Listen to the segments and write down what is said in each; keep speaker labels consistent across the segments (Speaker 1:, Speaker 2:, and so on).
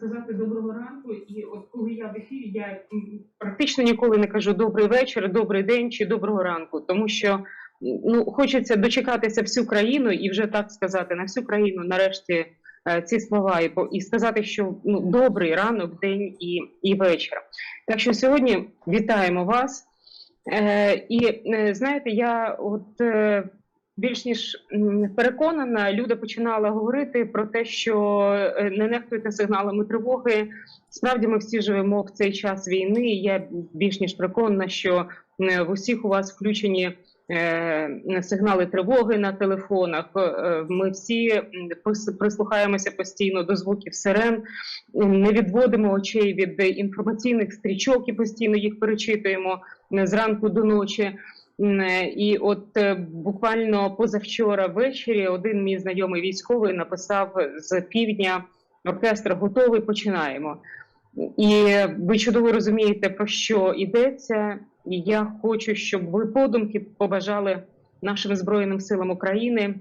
Speaker 1: сказати доброго ранку. І от коли я в ефірі, я практично ніколи не кажу добрий вечір, добрий день чи доброго ранку, тому що ну хочеться дочекатися всю країну і вже так сказати на всю країну, нарешті. е, Ці слова і і сказати, що ну добрий ранок, день і, і вечір. Так що сьогодні вітаємо вас. Е, і е, знаєте, я от е, більш ніж переконана, Люда починала говорити про те, що е, не нехтуйте сигналами тривоги. Справді ми всі живемо в цей час війни. і Я більш ніж переконана, що в усіх у вас включені е, сигнали тривоги на телефонах. Е, Ми всі прислухаємося постійно до звуків сирен, не відводимо очей від інформаційних стрічок і постійно їх перечитуємо зранку до ночі. Е, І от е, буквально позавчора ввечері один мій знайомий військовий написав з півдня оркестр готовий, починаємо. І ви чудово розумієте, про що йдеться. І я хочу, щоб ви подумки побажали нашим Збройним силам України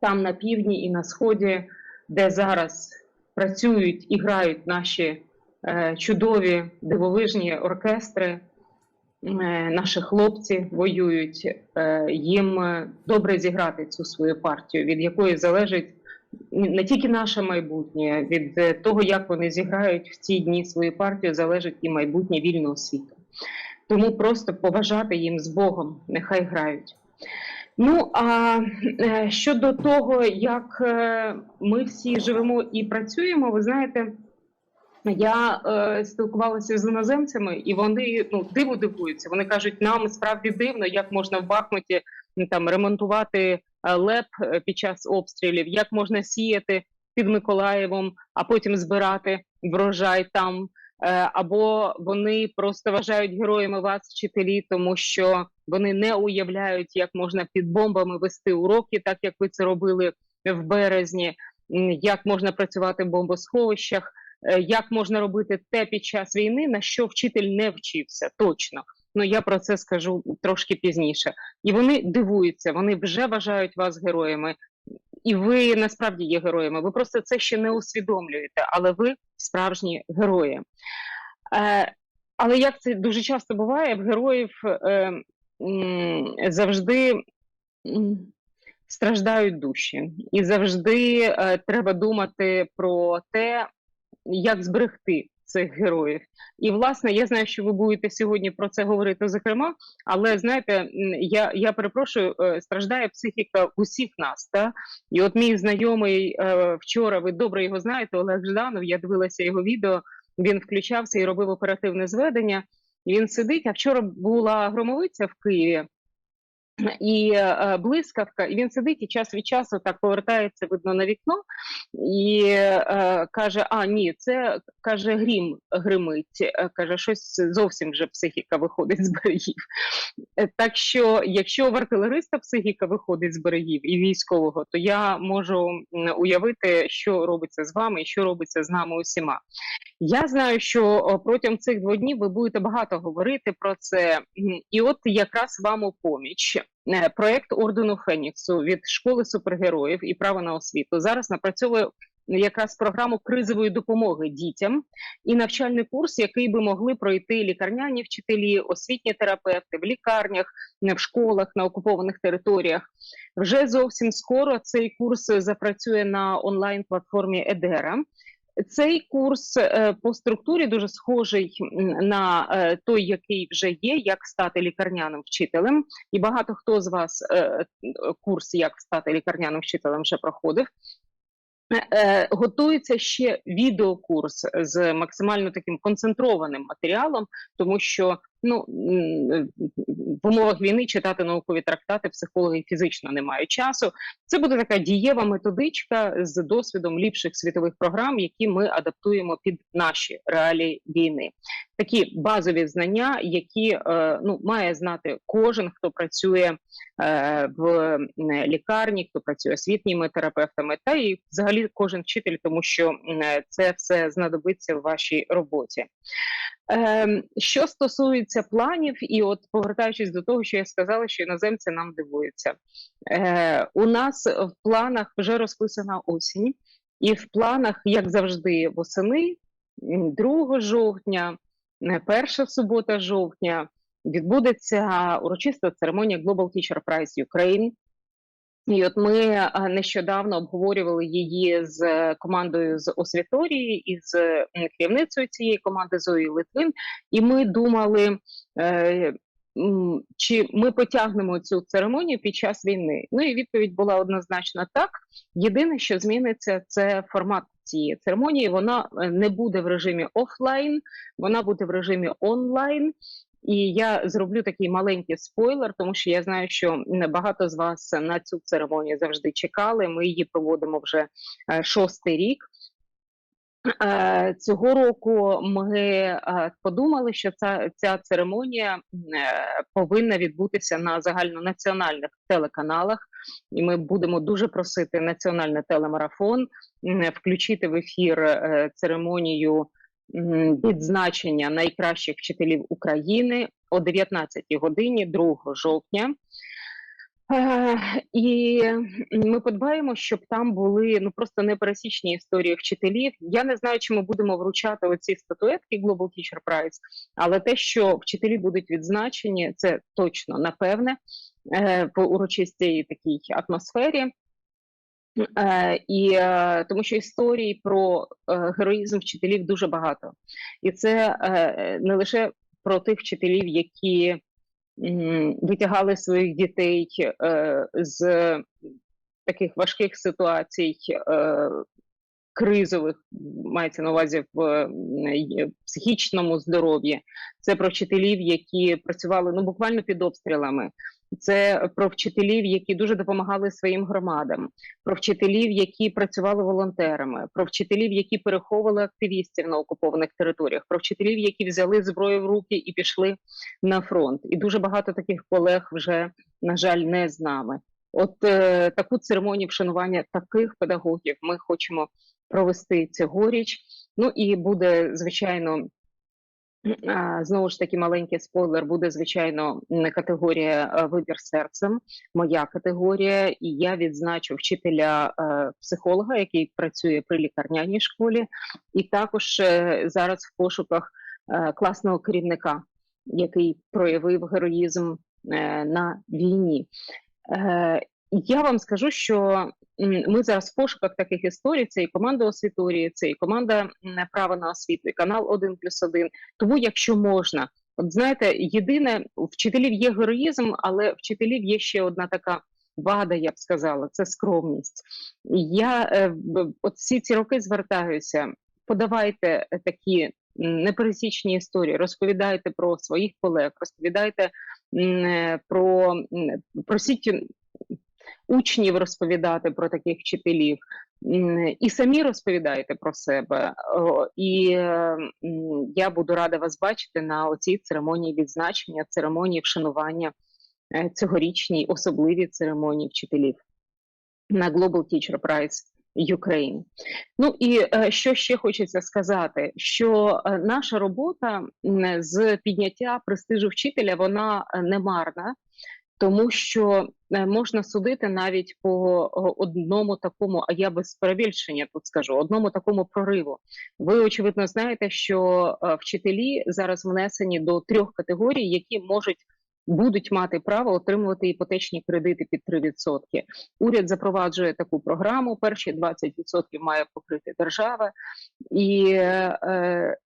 Speaker 1: там на півдні і на сході, де зараз працюють і грають наші е, чудові дивовижні оркестри. Е, Наші хлопці воюють, е, їм е, добре зіграти цю свою партію, від якої залежить не тільки наше майбутнє, від того, як вони зіграють в ці дні свою партію, залежить і майбутнє вільного світу. Тому просто побажати їм з Богом, нехай грають. Ну а щодо того, як ми всі живемо і працюємо, ви знаєте, я е, спілкувалася з іноземцями, і вони ну диву дивуються. Вони кажуть, нам справді дивно, як можна в Бахмуті там ремонтувати е, леп е, під час обстрілів, як можна сіяти під Миколаєвом, а потім збирати врожай там. Е, Або вони просто вважають героями вас, вчителі, тому що вони не уявляють, як можна під бомбами вести уроки, так як ви це робили в березні, як можна працювати в бомбосховищах, як можна робити те під час війни, на що вчитель не вчився точно. Ну я про це скажу трошки пізніше. І вони дивуються, вони вже вважають вас героями, і ви насправді є героями. Ви просто це ще не усвідомлюєте, але ви справжні герої. Е, але як це дуже часто буває, в героїв е, завжди страждають душі, і завжди е, треба думати про те, як зберегти цих героїв. І власне я знаю, що ви будете сьогодні про це говорити, зокрема. Але знаєте, я, я перепрошую, е, страждає психіка усіх нас. Та? І от мій знайомий е, вчора, ви добре його знаєте, Олег Жданов, я дивилася його відео. Він включався і робив оперативне зведення. Він сидить. А вчора була громовиця в Києві. І е, блискавка, і він сидить і час від часу так повертається видно на вікно і е, каже: А, ні, це каже грім гримить. Е, Каже, щось зовсім вже психіка виходить з берегів. Е, Так що, якщо в артилериста психіка виходить з берегів і військового, то я можу уявити, що робиться з вами і що робиться з нами усіма. Я знаю, що протягом цих двох днів ви будете багато говорити про це, і от якраз вам у поміч. Е, Проект ордену Феніксу від школи супергероїв і право на освіту зараз напрацьовує якраз програму кризової допомоги дітям і навчальний курс, який би могли пройти лікарняні вчителі, освітні терапевти в лікарнях, е, в школах на окупованих територіях. Вже зовсім скоро цей курс запрацює на онлайн платформі Едера. Цей курс е, по структурі дуже схожий на е, той, який вже є, як стати лікарняним вчителем. І багато хто з вас е, курс як стати лікарняним вчителем вже проходив. Готується ще відеокурс з максимально таким концентрованим матеріалом, тому що ну в умовах війни читати наукові трактати психологи фізично не мають часу. Це буде така дієва методичка з досвідом ліпших світових програм, які ми адаптуємо під наші реалії війни. Такі базові знання, які е, ну має знати кожен, хто працює е, в лікарні, хто працює освітніми терапевтами, та і взагалі кожен вчитель, тому що це все знадобиться в вашій роботі. Ем, що стосується планів, і от повертаючись до того, що я сказала, що іноземці нам дивуються. Е, у нас в планах вже розписана осінь. І в планах, як завжди, восени, 2 жовтня, е, перша субота жовтня відбудеться урочиста церемонія Global Teacher Prize Ukraine. І от ми е, нещодавно обговорювали її з командою з освіторії і з керівницею цієї команди Зої Литвин. І ми думали, е, чи ми потягнемо цю церемонію під час війни. Ну і відповідь була однозначно так. Єдине, що зміниться, це формат цієї церемонії. Вона е, не буде в режимі офлайн, вона буде в режимі онлайн. І я зроблю такий маленький спойлер, тому що я знаю, що багато з вас на цю церемонію завжди чекали. Ми її проводимо вже е, шостий рік. Е, Цього року ми е, подумали, що ця, ця церемонія повинна відбутися на загальнонаціональних телеканалах, і ми будемо дуже просити національний телемарафон включити в ефір церемонію відзначення найкращих вчителів України о 19 годині 2 жовтня. Е, І ми подбаємо, щоб там були ну просто непересічні історії вчителів. Я не знаю, чи ми будемо вручати оці статуетки Global Teacher Prize, але те, що вчителі будуть відзначені, це точно напевне е, в урочистій такій атмосфері. Е, і е, тому що історій про е, героїзм вчителів дуже багато, і це не лише про тих вчителів, які витягали своїх дітей з таких важких ситуацій, кризових, мається на увазі в психічному здоров'ї. Це про вчителів, які працювали ну буквально під обстрілами. Це про вчителів, які дуже допомагали своїм громадам, про вчителів, які працювали волонтерами, про вчителів, які переховували активістів на окупованих територіях, про вчителів, які взяли зброю в руки і пішли на фронт. І дуже багато таких колег вже, на жаль, не з нами. От е, таку церемонію вшанування таких педагогів ми хочемо провести цьогоріч. Ну і буде звичайно. Знову ж таки, маленький спойлер буде звичайно категорія е, вибір серцем, моя категорія, і я відзначу вчителя е, психолога, який працює при лікарняній школі, і також е, зараз в пошуках класного керівника, який проявив героїзм на війні. Я вам скажу, що ми зараз в пошуках таких історій. Це і команда освіторії, це і команда право на освіту, і канал 1 плюс 1. Тому, якщо можна, от знаєте, єдине вчителів є героїзм, але вчителів є ще одна така вада, я б сказала, це скромність. Я е, от всі ці роки звертаюся. Подавайте е, такі непересічні історії, розповідайте про своїх колег, розповідайте е, про просіть учнів розповідати про таких вчителів. І самі розповідаєте про себе. І е, я буду рада вас бачити на оцій церемонії відзначення, церемонії вшанування е, цьогорічній особливій церемонії вчителів на Global Teacher Prize Ukraine. Ну і е, що ще хочеться сказати, що е, наша робота з підняття престижу вчителя вона не марна, тому що е, можна судити навіть по одному такому, а я без перебільшення тут скажу, одному такому прориву. Ви очевидно знаєте, що е, вчителі зараз внесені до трьох категорій, які можуть. Будуть мати право отримувати іпотечні кредити під 3%. Уряд запроваджує таку програму. Перші 20% має покрити держава, і е,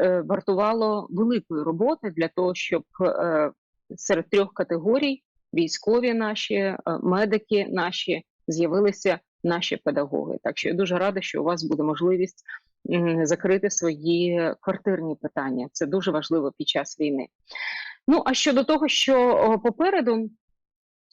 Speaker 1: е, вартувало великої роботи для того, щоб е, серед трьох категорій військові наші, е, медики наші з'явилися наші педагоги. Так що я дуже рада, що у вас буде можливість закрити свої квартирні питання. Це дуже важливо під час війни. Ну а щодо того, що попереду.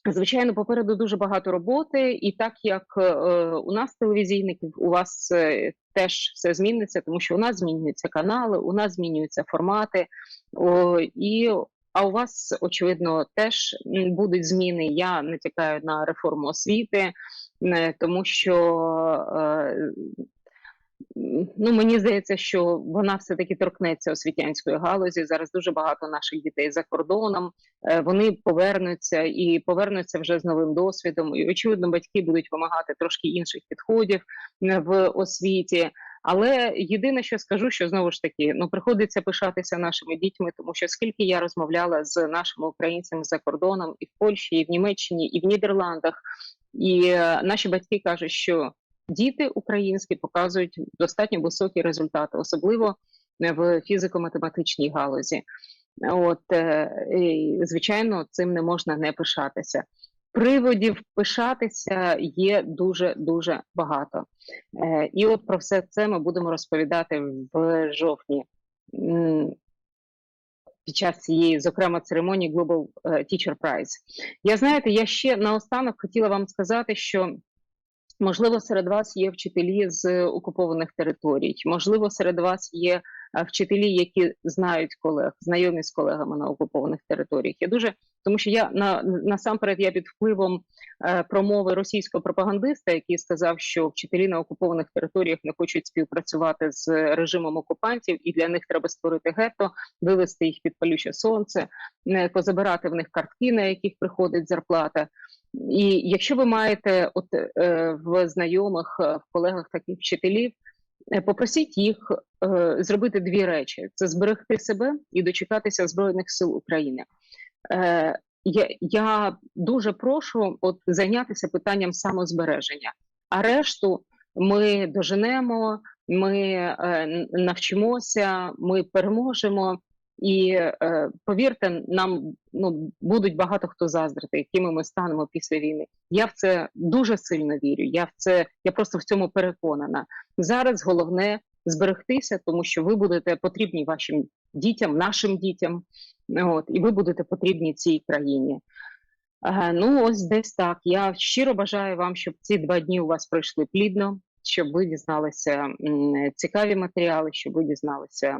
Speaker 1: Звичайно, попереду дуже багато роботи, і так як е, у нас телевізійників, у вас е, теж все зміниться, тому що у нас змінюються канали, у нас змінюються формати. О, і а у вас, очевидно, теж будуть зміни. Я натякаю на реформу освіти, тому що е, ну мені здається, що вона все-таки торкнеться освітянської галузі. Зараз дуже багато наших дітей за кордоном. Е, Вони повернуться і повернуться вже з новим досвідом. І очевидно, батьки будуть вимагати трошки інших підходів в освіті. Але єдине, що скажу, що знову ж таки ну приходиться пишатися нашими дітьми, тому що скільки я розмовляла з нашими українцями за кордоном, і в Польщі, і в Німеччині, і в Нідерландах, і е, наші батьки кажуть, що діти українські показують достатньо високі результати, особливо е, в фізико-математичній галузі. От е, звичайно, цим не можна не пишатися. Приводів пишатися є дуже дуже багато. Е, І от про все це ми будемо розповідати в жовтні під час цієї, зокрема, церемонії Global е, Teacher Prize. Я знаєте, я ще наостанок хотіла вам сказати, що можливо серед вас є вчителі з окупованих територій, можливо, серед вас є вчителі, які знають колег, знайомі з колегами на окупованих територіях. Я дуже тому, що я на насамперед я під впливом е, промови російського пропагандиста, який сказав, що вчителі на окупованих територіях не хочуть співпрацювати з режимом окупантів, і для них треба створити гетто, вивести їх під палюче сонце, не позабирати в них картки, на яких приходить зарплата. І якщо ви маєте от е, в знайомих, е, в колегах таких вчителів, попросіть їх е, зробити дві речі: це зберегти себе і дочекатися збройних сил України. Е, я, я дуже прошу от зайнятися питанням самозбереження, а решту ми доженемо, ми е, навчимося, ми переможемо. І е, повірте, нам ну будуть багато хто заздрити, якими ми станемо після війни. Я в це дуже сильно вірю. Я в це я просто в цьому переконана. Зараз головне зберегтися, тому що ви будете потрібні вашим дітям, нашим дітям. От, і ви будете потрібні цій країні. Е, ну, ось десь так. Я щиро бажаю вам, щоб ці два дні у вас пройшли плідно, щоб ви дізналися цікаві матеріали, щоб ви дізналися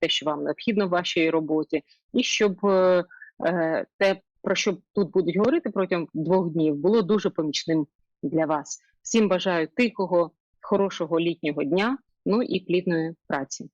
Speaker 1: те, що вам необхідно в вашій роботі, і щоб е, е, те, про що тут будуть говорити протягом двох днів, було дуже помічним для вас. Всім бажаю тихого, хорошого літнього дня, ну і плідної праці.